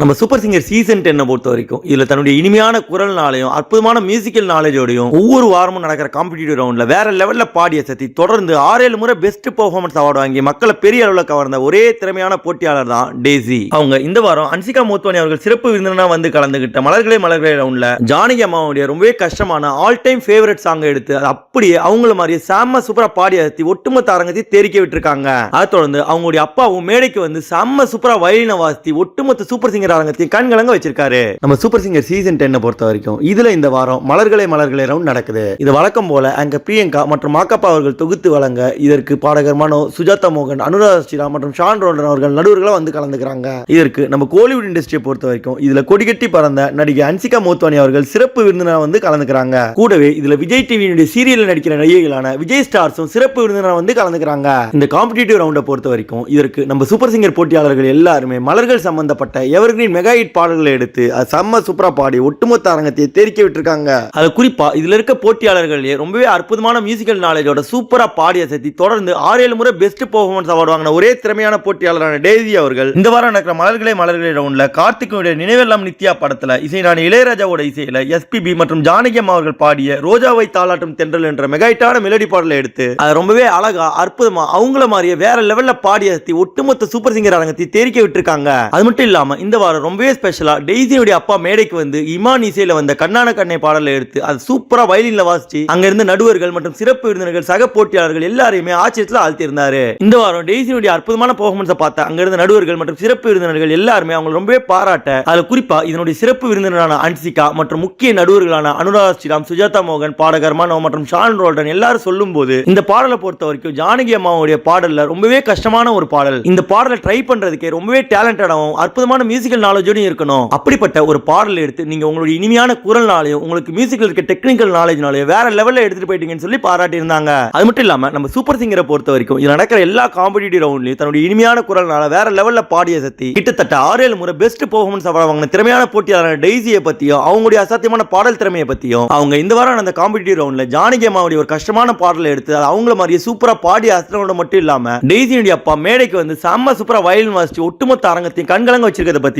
நம்ம super singer season டென்னை பொறுத்த வரைக்கும் இதுல தன்னுடைய இனிமையான குரல்னாலையும் அற்புதமான மியூசிக்கல் நாலேஜோடையும் ஒவ்வொரு வாரமும் நடக்கிற காம்படிட்டிவ் ரவுண்டில் வேற லெவலில் பாடிய சத்தி தொடர்ந்து ஆறேழு முறை பெஸ்ட் பெர்ஃபார்மன்ஸ் அவார்டு வாங்கி மக்களை பெரிய அளவில் கவர்ந்த ஒரே திறமையான போட்டியாளர் தான் டேசி. அவங்க இந்த வாரம் அன்சிகா மோத்வானி அவர்கள் சிறப்பு விருந்தினா வந்து கலந்துகிட்ட மலர்களே மலர்களே ரவுண்ட்ல ஜானகி அம்மாவுடைய ரொம்பவே கஷ்டமான ஆல் டைம் ஃபேவரட் சாங் எடுத்து அது அப்படியே அவங்கள மாதிரியே செம்ம சூப்பரா பாடிய சத்தி ஒட்டுமொத்த அரங்கத்தை தெரிக்க விட்டுருக்காங்க. அதை தொடர்ந்து அவங்களுடைய அப்பாவும் மேடைக்கு வந்து செம்ம சூப்பரா வயலின வாசி ஒட்டுமொத்த சூப்பர் சிங்கர் அரங்கத்தையும் கண்கலங்க வச்சிருக்காரு. நம்ம சூப்பர் சிங்கர் சீசன் டென்னை பொறுத்த வரைக்கும் இதுல இந்த வாரம் மலர்களே மலர்களே ரவுண்ட் நடக்குது. இது வழக்கம் போல அங்க பிரியங்கா மற்றும் மாக்கப்பா அவர்கள் தொகுத்து வழங்க இதற்கு பாடகர் மனோ சுஜாதா மோகன் அனுராதா ஸ்ரீராம் மற்றும் ஷான் ரோல்டன் அவர்கள் நடுவர்களா வந்து கலந்துக்கிறாங்க. இதற்கு நம்ம கோலிவுட் இண்டஸ்ட்ரியை பொறுத்த வரைக்கும் இதுல கொடிகட்டி பறந்த நடிகை அன்சிகா மோத்வானி அவர்கள் சிறப்பு விருந்தினர் வந்து கலந்துக்கிறாங்க. கூடவே இதுல விஜய் டிவியினுடைய சீரியல் நடிக்கிற நடிகைகளான விஜய் ஸ்டார்ஸும் சிறப்பு விருந்தினர் வந்து கலந்துக்கிறாங்க. இந்த காம்படிட்டிவ் ரவுண்டை பொறுத்த வரைக்கும் இதற்கு நம்ம சூப்பர் சிங்கர் போட்டியாளர்கள் எல்லாருமே மலர்கள் சம்பந்தப்பட்ட எவர்கிரீன் மெகா ஹிட் பாடல்களை எடுத்து அது செம்ம சூப்பரா பாடி ஒட்டுமொத்த அரங்கத்தை தெரிக்க விட்டுருக்காங்க. அது குறிப்பா இதுல இருக்க போட்டியாளர்களே ரொம்பவே அற்புதமான மியூசிக்கல் நாலேஜோட சூப்பரா பாடிய சத்தி தொடர்ந்து ஆறு ஏழு முறை பெஸ்ட் பெர்ஃபார்மன்ஸ் அவார்டு வாங்கின ஒரே திறமையான போட்டியாளரான டேசி அவர்கள் இந்த வாரம் நடக்கிற மலர்களே மலர்களே ரவுண்ட்ல கார்த்திகனுடைய நினைவெல்லாம் நித்யா படத்துல இசைஞானி இளையராஜாவோட இசையில எஸ்பிபி மற்றும் ஜானகி அம்மா அவர்கள் பாடிய ரோஜாவை தாளாட்டும் தென்றல் என்ற மெகாயிட்டான மெலடி பாடலை எடுத்து அது ரொம்பவே அழகா அற்புதமா அவங்கள மாதிரியே வேற லெவல்ல பாடிய சத்தி ஒட்டுமொத்த சூப்பர் சிங்கர் அரங்கத்தை தெரிக்க விட்டுருக்காங்க. அது மட்டும் இல்லாம இந்த வாரம் ரொம்பவே ஸ்பெஷலாக டெய்ஸியுடைய அப்பா மேடைக்கு வந்து இமான் இசையில் வந்த கண்ணான கண்ணை பாடலை எடுத்து அது சூப்பராக வயலினில் வாசிச்சு அங்கிருந்த நடுவர்கள் மற்றும் சிறப்பு விருந்தினர்கள் சக போட்டியாளர்கள் எல்லாரையுமே ஆச்சரியத்தில் ஆழ்த்தியிருந்தாரு. இந்த வாரம் டெய்ஸியுடைய அற்புதமான பெர்ஃபார்மன்ஸை பார்த்தா அங்கிருந்த நடுவர்கள் மற்றும் சிறப்பு விருந்தினர்கள் எல்லாருமே அவங்க ரொம்பவே பாராட்ட அதில் குறிப்பாக இதனுடைய சிறப்பு விருந்தினரான அன்சிகா மற்றும் முக்கிய நடுவர்களான அனுராதா ஸ்ரீராம் சுஜாதா மோகன் பாடகர் மனோ மற்றும் ஷான் ரோல்டன் எல்லாரும் சொல்லும் போது இந்த பாடலை பொறுத்த வரைக்கும் ஜானகி அம்மாவுடைய பாடல்ல ரொம்பவே கஷ்டமான ஒரு பாடல். இந்த பாடலை ட்ரை பண்றதுக்கே ரொம்பவே டேலண்டடாகவும் அற்புதமான மியூசிக் மியூசிக்கல் நாலேஜோடையும் இருக்கணும். அப்படிப்பட்ட ஒரு பாடல் எடுத்து நீங்கள் உங்களுடைய இனிமையான குரல்னாலையும் உங்களுக்கு மியூசிக்கல் இருக்க டெக்னிக்கல் நாலேஜ்னாலையும் வேற லெவலில் எடுத்துகிட்டு போயிட்டீங்கன்னு சொல்லி பாராட்டி இருந்தாங்க அது மட்டும் இல்லாமல் நம்ம சூப்பர் சிங்கரை பொறுத்த வரைக்கும் இது நடக்கிற எல்லா காம்படிட்டிவ் ரவுண்ட்லையும் தன்னுடைய இனிமையான குரல்னால வேற லெவலில் பாடிய சக்தி கிட்டத்தட்ட ஆறு ஏழு முறை பெஸ்ட் பெர்ஃபார்மன்ஸ் அவார்டு வாங்கின திறமையான போட்டியாளர் டெய்ஸியை பற்றியும் அவங்களுடைய அசாத்தியமான பாடல் திறமையை பற்றியும் அவங்க இந்த வாரம் அந்த காம்படிட்டிவ் ரவுண்டில் ஜானகி அம்மாவுடைய ஒரு கஷ்டமான பாடலை எடுத்து அது அவங்கள மாதிரியே சூப்பராக பாடி அசனோட மட்டும் இல்லாமல் டெய்ஸியுடைய அப்பா மேடைக்கு வந்து செம்ம சூப்பராக வயலின் வாசிச்சு ஒட்டுமொத்த அரங்கத்தையும் கண்கலங்க வச்சிருக்கிறத பற்றி